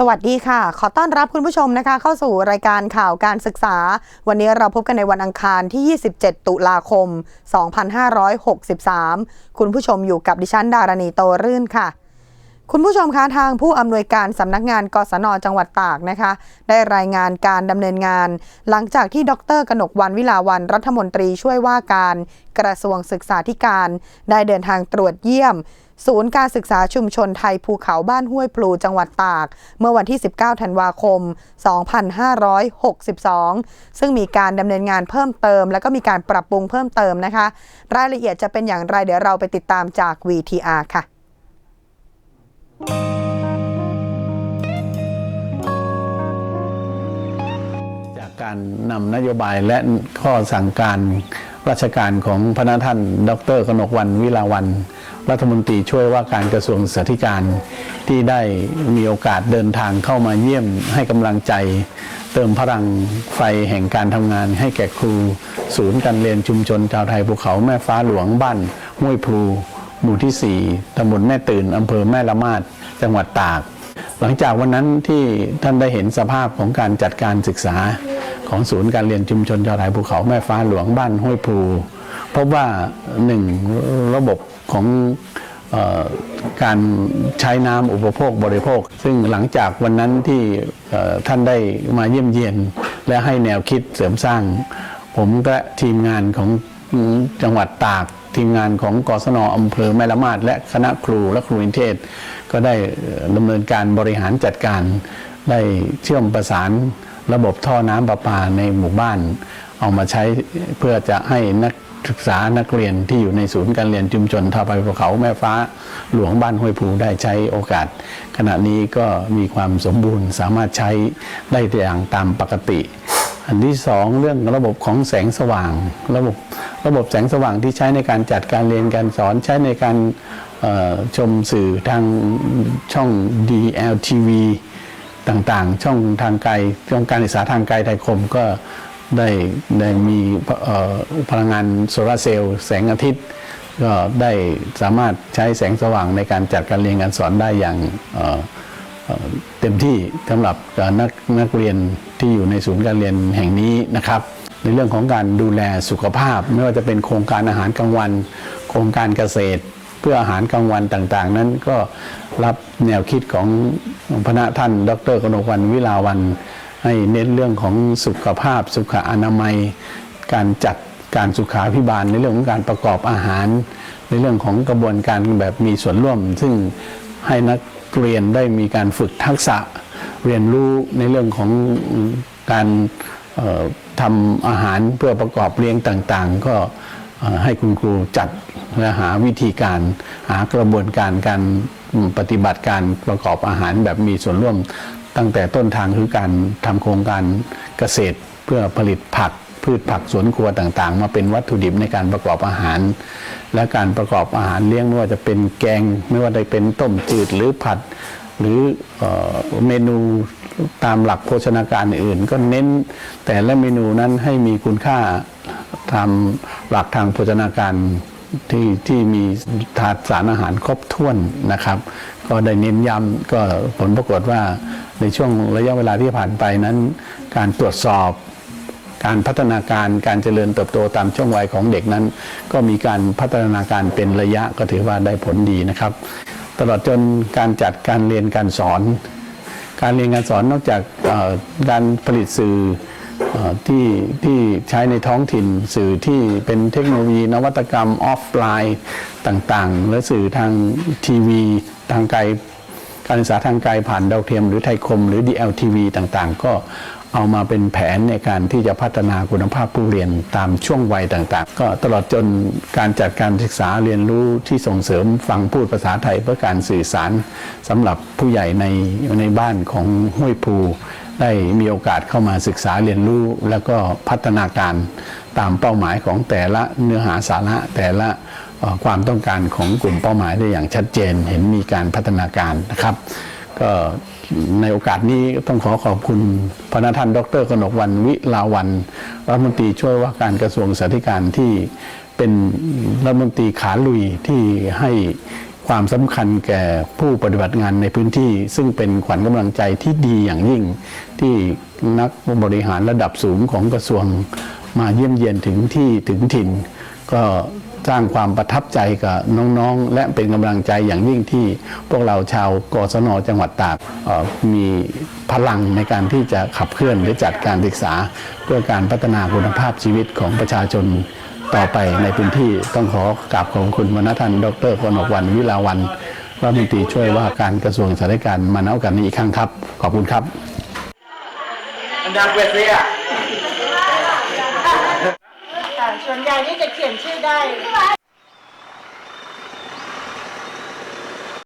สวัสดีค่ะ ขอต้อนรับคุณผู้ชมนะคะ เข้าสู่รายการข่าวการศึกษา วันนี้เราพบกันในวันอังคารที่ 27 ตุลาคม 2563 คุณผู้ชมอยู่กับดิฉันดารณีโตรื่นค่ะ คุณผู้ชมคะทางผู้อำนวยการสำนักงานกศนจังหวัดตากนะคะ ได้รายงานการดำเนินงาน หลังจากที่ดรกนกวันวิลาวันรัฐมนตรีช่วยว่าการกระทรวงศึกษาธิการ ได้เดินทางตรวจเยี่ยม ศูนย์การศึกษาชุมชนไทยภูเขาบ้านห้วยพลูจังหวัดตาก เมื่อวันที่ 19 ธันวาคม 2562 ซึ่งมีการดำเนินงานเพิ่มเติม แล้วก็มีการปรับปรุงเพิ่มเติมนะคะ รายละเอียดจะเป็นอย่างไรเดี๋ยวเราไปติดตามจาก VTR ค่ะ จากการนำนโยบายและข้อสั่งการราชการของพระนาท่าน ดรกนกวันวิลาวัน รัฐมนตรีช่วยว่าการกระทรวงศึกษาธิการที่ได้มีโอกาสเดินทางเข้ามาเยี่ยมให้กำลังใจ เติมพลังไฟแห่งการทำงานให้แก่ครู ศูนย์การเรียนชุมชนชาวไทยภูเขาแม่ฟ้าหลวงบ้านห้วยพลู หมู่ที่ 4ตำบลแม่ตื่นอำเภอแม่ละมาดจังหวัดตาก หลังจากวันนั้นที่ท่านได้เห็นสภาพของการจัดการศึกษาของศูนย์การเรียนชุมชนชาวไทยภูเขาแม่ฟ้าหลวงบ้านห้วยพลูพบว่าหนึ่งระบบของออการใช้น้ำอุปโภคบริโภค ซึ่งหลังจากวันนั้นที่ท่านได้มาเยี่ยมเยียน และให้แนวคิดเสริมสร้าง ผมและทีมงานของจังหวัดตาก ทีมงานของกศนอำเภอแม่ละมาดและคณะครูและครูนิเทศ ก็ได้ดำเนินการบริหารจัดการ ได้เชื่อมประสานระบบท่อน้ำประปาในหมู่บ้าน เอามาใช้เพื่อจะให้นักศึกษานักเรียนที่อยู่ในศูนย์การเรียนชุมชนท่าไปภูเขาแม่ฟ้าหลวงบ้านห้วยภูได้ใช้โอกาส ขณะนี้ก็มีความสมบูรณ์สามารถใช้ได้อย่างตามปกติ อันที่สองเรื่องระบบของแสงสว่าง ระบบระบบแสงสว่างที่ใช้ในการจัดการเรียนการสอนใช้ในการชมสื่อทางช่อง DLTV ต่างๆ ช่องทางไกลช่องการศึกษาทางไกลไทยคมก็ได้ได้มีพลังงานโซลาร์เซลล์แสงอาทิตย์ ก็ได้สามารถใช้แสงสว่างในการจัดการเรียนการสอนได้อย่างเต็มที่สำหรับนักนักเรียน ที่อยู่ในศูนย์การเรียนแห่งนี้นะครับ ในเรื่องของการดูแลสุขภาพ ไม่ว่าจะเป็นโครงการอาหารกลางวัน โครงการเกษตร เพื่ออาหารกลางวันต่างๆ นั้นก็รับแนวคิดของพระท่าน ดรกนกวันวิลาวันให้เน้นเรื่องของสุขภาพ สุขอนามัย การจัดการสุขาพิบาลในเรื่องของการประกอบอาหาร ในเรื่องของกระบวนการแบบมีส่วนร่วม ซึ่งให้นักเรียนได้มีการฝึกทักษะ เรียนรู้ในเรื่องของการเอ่อทำอาหารเพื่อประกอบเลี้ยงต่างๆ ก็ให้คุณครูจัดและหาวิธีการหากระบวนการการปฏิบัติการประกอบอาหารแบบมีส่วนร่วมตั้งแต่ต้นทางคือการทำโครงการเกษตรเพื่อผลิตผักพืชผักสวนครัวต่างๆ มาเป็นวัตถุดิบในการประกอบอาหาร และการประกอบอาหารเลี้ยงไม่ว่าจะเป็นแกง ไม่ว่าจะเป็นต้มจืดหรือผัด หรือเอ่อเมนูตามหลักโภชนาการอื่น ก็เน้นแต่ละเมนูนั้นให้มีคุณค่าตามหลักทางโภชนาการที่ที่มีถาดสารอาหารครบถ้วนนะครับ ก็ได้เน้นย้ำก็ผลปรากฏว่าในช่วงระยะเวลาที่ผ่านไปนั้น การตรวจสอบ การพัฒนาการการเจริญเติบโตตามช่วงวัยของเด็กนั้น ก็มีการพัฒนาการเป็นระยะก็ถือว่าได้ผลดีนะครับ ตลอดจนการจัดการเรียนการสอน การเรียนการสอนนอกจากการผลิตสื่อเอ่อที่ที่ใช้ในท้องถิ่นสื่อที่เป็นเทคโนโลยีนวัตกรรมออฟไลน์ต่างๆ และสื่อทางทีวี ทางไกล การศึกษาทางไกลผ่านดาวเทียมหรือไทยคมหรือ DLTV ต่างๆ ก็เอามาเป็นแผนในการที่จะพัฒนาคุณภาพผู้เรียนตามช่วงวัยต่างๆ ก็ตลอดจนการจัดการศึกษาเรียนรู้ที่ส่งเสริมฟังพูดภาษาไทยเพื่อการสื่อสารสำหรับผู้ใหญ่ในในบ้านของห้วยภูได้มีโอกาสเข้ามาศึกษาเรียนรู้ แล้วก็พัฒนาการตามเป้าหมายของแต่ละเนื้อหาสาระแต่ละ ความต้องการของกลุ่มเป้าหมายได้อย่างชัดเจน เห็นมีการพัฒนาการนะครับ ก็ในโอกาสนี้ต้องขอขอบคุณพระท่าน ดรกนกวันวิลาวันรัฐมนตรีช่วยว่าการกระทรวงสาธารณการที่เป็นรัฐมนตรีขาลุยที่ให้ความสำคัญแก่ผู้ปฏิบัติงานในพื้นที่ ซึ่งเป็นขวัญกำลังใจที่ดีอย่างยิ่ง ที่นักบริหารระดับสูงของกระทรวงมาเยี่ยมเยียนถึงที่ถึงถิ่น ก็ สร้างความประทับใจกับน้องๆ และเป็นกำลังใจอย่างยิ่งที่พวกเราชาวกศนจังหวัดตากมีพลังในการที่จะขับเคลื่อนและจัดการศึกษา เพื่อการพัฒนาคุณภาพชีวิตของประชาชนต่อไปในพื้นที่ต้องขอกราบขอบคุณวรรณท่านดรกนกวันวิลาวันรัฐมนตรีช่วยว่าการกระทรวงสาธารณการมาณโอกาสนี้อีกครั้งครับ ขอบคุณครับ อันดับเวทีอะ ส่วนใหญ่นี่จะเขียนชื่อได้